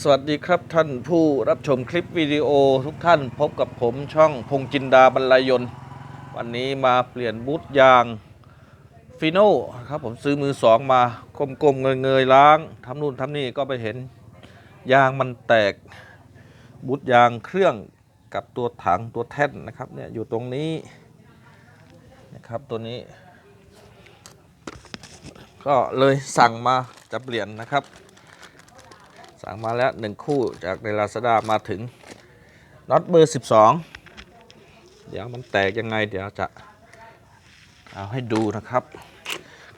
สวัสดีครับท่านผู้รับชมคลิปวิดีโอทุกท่านพบกับผมช่องพงจินดาบรรลัยยนต์ วันนี้มาเปลี่ยนบูทยางฟิโน่ครับผมซื้อมือสองมาก้มๆเงยๆล้างทำนู่นทำนี่ก็ไปเห็น ยางมันแตกบูทยางเครื่องกับตัวถังตัวแท่นนะครับเนี่ยอยู่ตรงนี้นะครับตัวนี้ ก็เลยสั่งมาจะเปลี่ยนนะครับ สั่งมาแล้วหนึ่งคู่จากในลาซาด้ามาถึงน็อตเบอร์ 12 เดี๋ยวมันแตกยังไงเดี๋ยวจะเอาให้ดูนะครับ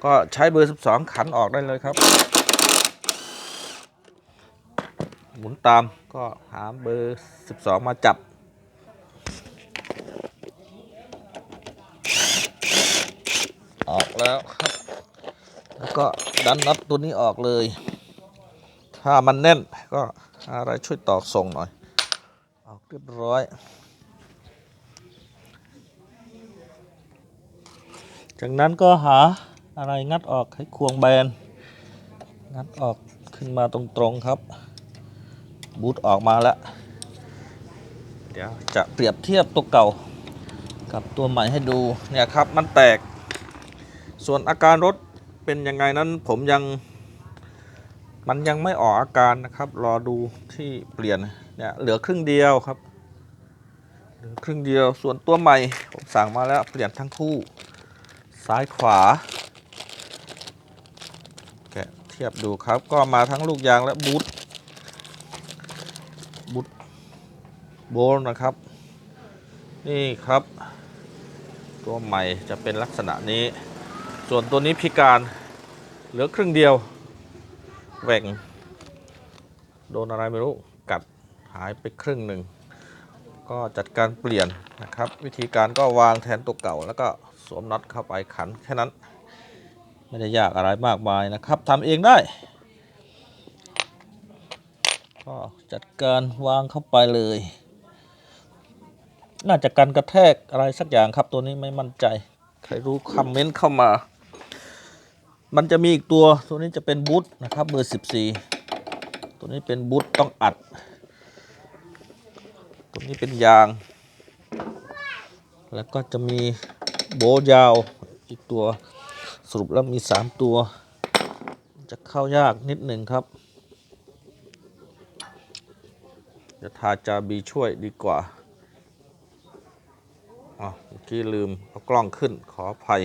ก็ใช้เบอร์ 12 ขันออกได้เลยครับหมุนตามก็หาเบอร์ 12 มาจับ ออกแล้วครับ แล้วก็ดันน็อตตัวนี้ออกเลย ถ้ามันแน่นก็อะไรช่วยตอกส่งหน่อย ออกเรียบร้อย จากนั้นก็หาอะไรงัดออกให้ควงแบน งัดออกขึ้นมาตรงๆครับ บูทออกมาแล้ว เดี๋ยวจะเปรียบเทียบตัวเก่า กับตัวใหม่ให้ดูเนี่ยครับมันแตก ส่วนอาการรถเป็นยังไงนั้นผมยัง มันยังไม่ออกอาการนะครับ รอดูที่เปลี่ยนเนี่ยเหลือครึ่งเดียวครับเหลือครึ่งเดียวส่วนตัวใหม่ผมสั่งมาแล้วเปลี่ยนทั้งคู่ซ้ายขวาแกะเทียบดูครับก็มาทั้งลูกยางและบูทบูทโบลนะครับ นี่ครับ ตัวใหม่จะเป็นลักษณะนี้ ส่วนตัวนี้พิการเหลือครึ่งเดียว แหว่งโดนอะไรไม่รู้ กัดหายไปครึ่งหนึ่ง ก็จัดการเปลี่ยนนะครับ วิธีการก็วางแทนตัวเก่า แล้วก็สวมน็อตเข้าไปขันแค่นั้น ไม่ได้ยากอะไรมากมายนะครับทำเองได้ ก็จัดการวางเข้าไปเลย น่าจะกันกระแทกอะไรสักอย่างครับตัวนี้ไม่มั่นใจ ใครรู้คอมเมนต์เข้ามา มันจะมีอีกตัวตัวนี้จะเป็นบูทนะครับเบอร์14 ตัวนี้เป็นบูทต้องอัด ตัวนี้เป็นยาง แล้วก็จะมีโบยาวอีกตัวสรุปแล้วมี 3 ตัว จะเข้ายากนิดหนึ่งครับ จะทาจาบีช่วยดีกว่าอ๋อเมื่อกี้ลืมเอากล้องขึ้นขออภัย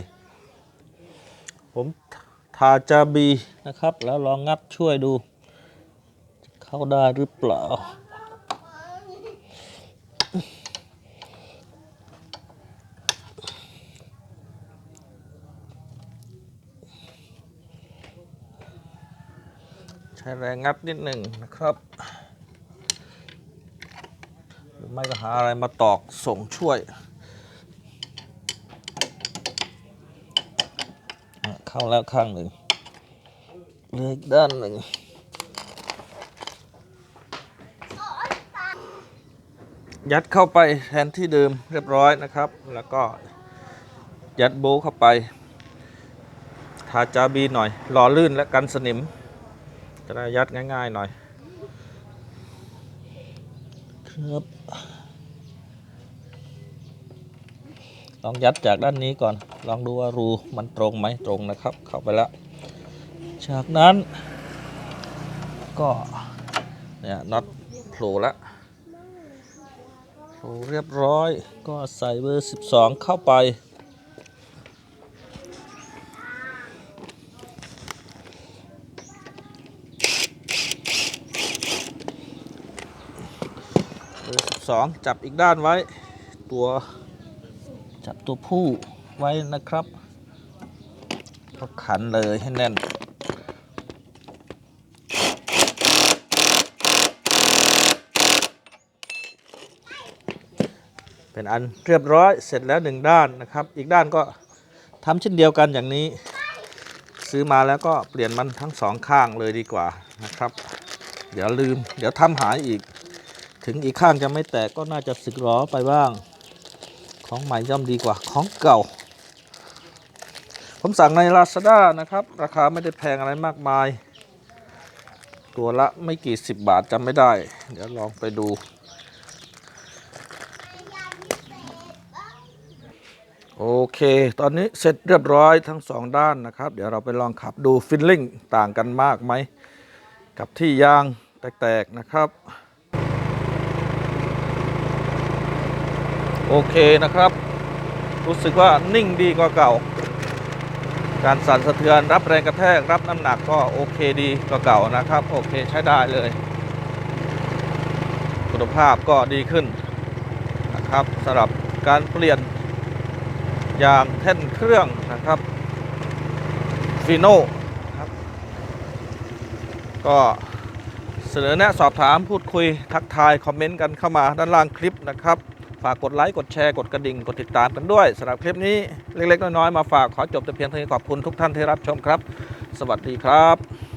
ผม ทาจาบีนะครับ แล้วลองงัดช่วยดู เข้าได้หรือเปล่า ใช้แรงงัดนิดหนึ่งนะครับ หรือไม่ก็หาอะไรมาตอกส่งช่วยอะ เข้าแล้วข้างหนึ่งเหลืออีกด้านหนึ่งยัดเข้าไปแทนที่เดิมเรียบร้อยนะครับ แล้วก็ยัดโบว์เข้าไป ทาจาบีหน่อยหล่อลื่นและกันสนิม จะได้ยัดง่ายๆหน่อย ครับ ลองยัดจากด้านนี้ก่อน ลองดูว่ารูมันตรงไหมตรงนะครับ เข้าไปแล้ว จากนั้น ก็เนี่ยน็อตโผล่แล้วโผล่เรียบร้อย ก็ใส่เบอร์ 12 เข้าไป เบอร์ 12 จับอีกด้านไว้ตัว จับตัวผู้ไว้นะครับ ก็ขันเลยให้แน่นเป็นอันเรียบร้อยเสร็จแล้วหนึ่งด้านนะครับ อีกด้านก็ทำเช่นเดียวกันอย่างนี้ ซื้อมาแล้วก็เปลี่ยนมันทั้งสองข้างเลยดีกว่านะครับ เดี๋ยวลืม เดี๋ยวทำหายอีก ถึงอีกข้างจะไม่แตกก็น่าจะสึกหรอไปบ้าง ของใหม่ย่อมดีกว่าของเก่า ผมสั่งใน Lazada นะครับ ราคาไม่ได้แพงอะไรมากมาย ตัวละไม่กี่สิบบาทจำไม่ได้ เดี๋ยวลองไปดู โอเค ตอนนี้เสร็จเรียบร้อยทั้งสองด้านนะครับ เดี๋ยวเราไปลองขับดูฟิลลิ่งต่างกันมากไหม กับที่ยางแตกๆนะครับ โอเคนะครับ รู้สึกว่านิ่งดีกว่าเก่า การสั่นสะเทือนรับแรงกระแทกรับน้ำหนักก็โอเคดีกว่าเก่านะครับ โอเคใช้ได้เลย คุณภาพก็ดีขึ้นนะครับสำหรับการเปลี่ยนยางแท่นเครื่องนะครับฟีโน่ครับก็เสนอแนะสอบถามพูดคุยทักทาย คอมเมนต์กันเข้ามาด้านล่างคลิปนะครับ ฝากกดไลค์ กดแชร์ กดกระดิ่ง กดติดตามกันด้วยสำหรับคลิปนี้เล็กๆ น้อยๆ มาฝากขอจบแต่เพียงเท่านี้ขอบคุณทุกท่านที่รับชมครับ สวัสดีครับ